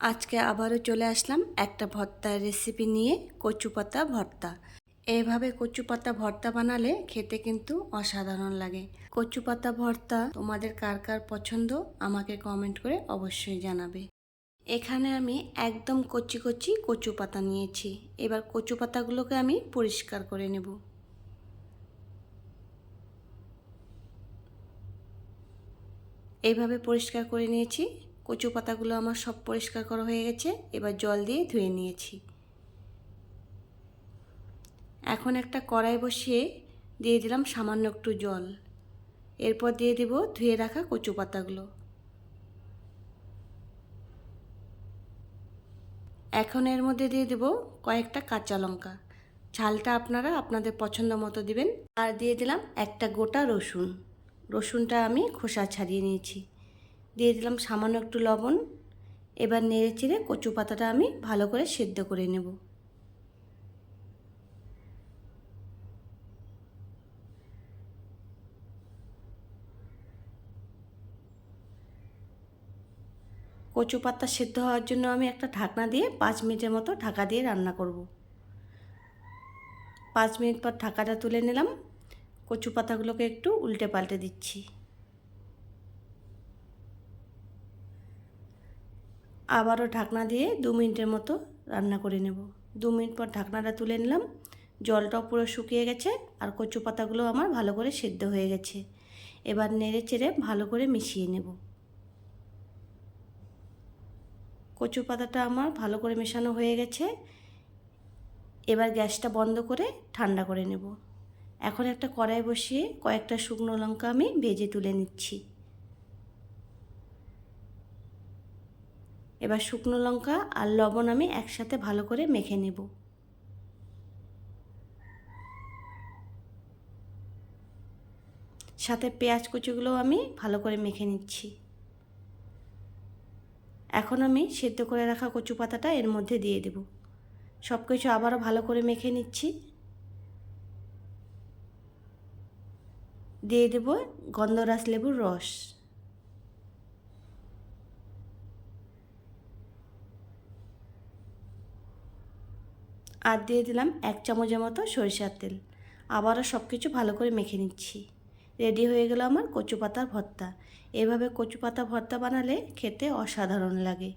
আজকে আবারও চলে আসলাম একটা ভর্তার রেসিপি নিয়ে কচু পাতা ভর্তা। এইভাবে কচু পাতা ভর্তা বানালে খেতে কিন্তু অসাধারণ লাগে। কচু পাতা ভর্তা তোমাদের কার কার পছন্দ আমাকে কমেন্ট করে অবশ্যই জানাবে। এখানে আমি একদম কচি কচি কচু পাতা নিয়েছি। এবার কচু পাতাগুলোকে আমি পরিষ্কার করে নেব। এইভাবে পরিষ্কার করে নিয়েছি। কচু পাতাগুলো আমার সব পরিষ্কার করা হয়ে গেছে, এবার জল দিয়ে ধুয়ে নিয়েছি। এখন একটা কড়াই বসিয়ে দিয়ে দিলাম সামান্য একটু জল। এরপর দিয়ে দেব ধুয়ে রাখা কচু পাতাগুলো। এখন এর মধ্যে দিয়ে দেব কয়েকটা কাঁচা লঙ্কা। ঝালটা আপনারা আপনাদের পছন্দ মতো দিবেন। আর দিয়ে দিলাম একটা গোটা রসুন। রসুনটা আমি খোসা ছাড়িয়ে নিয়েছি। দিয়ে দিলাম সামান্য একটু লবণ। এবার নেড়ে চেড়ে কচু পাতাটা আমি ভালো করে সেদ্ধ করে নেব। কচু পাতা সেদ্ধ হওয়ার জন্য আমি একটা ঢাকনা দিয়ে পাঁচ মিনিটের মতো ঢাকা দিয়ে রান্না করব। পাঁচ মিনিট পর ঢাকাটা তুলে নিলাম। কচু পাতাগুলোকে একটু উল্টে পাল্টে দিচ্ছি। আবারও ঢাকনা দিয়ে দু মিনিটের মতো রান্না করে নেব। দু মিনিট পর ঢাকনাটা তুলে নিলাম। জলটাও পুরো শুকিয়ে গেছে আর কচু পাতাগুলো আমার ভালো করে সেদ্ধ হয়ে গেছে। এবার নেড়ে চেড়ে ভালো করে মিশিয়ে নেব। কচু পাতাটা আমার ভালো করে মেশানো হয়ে গেছে। এবার গ্যাসটা বন্ধ করে ঠান্ডা করে নেব। এখন একটা কড়াই বসিয়ে কয়েকটা শুকনো লঙ্কা আমি ভেজে তুলে নিচ্ছি। এবার শুকনো লঙ্কা আর লবণ আমি একসাথে ভালো করে মেখে নেব। সাথে পেঁয়াজ কুচিগুলোও আমি ভালো করে মেখে নিচ্ছি। এখন আমি সেদ্ধ করে রাখা কচু পাতাটা এর মধ্যে দিয়ে দেব। সব কিছু আবারও ভালো করে মেখে নিচ্ছি। দিয়ে দেব গন্ধরাস লেবুর রস। আর দিয়ে দিলাম এক চামচের মতো সরিষার তেল। আবারও সব কিছু ভালো করে মেখে নিচ্ছি। রেডি হয়ে গেল আমার কচু পাতার ভর্তা। এভাবে কচু পাতা ভর্তা বানালে খেতে অসাধারণ লাগে।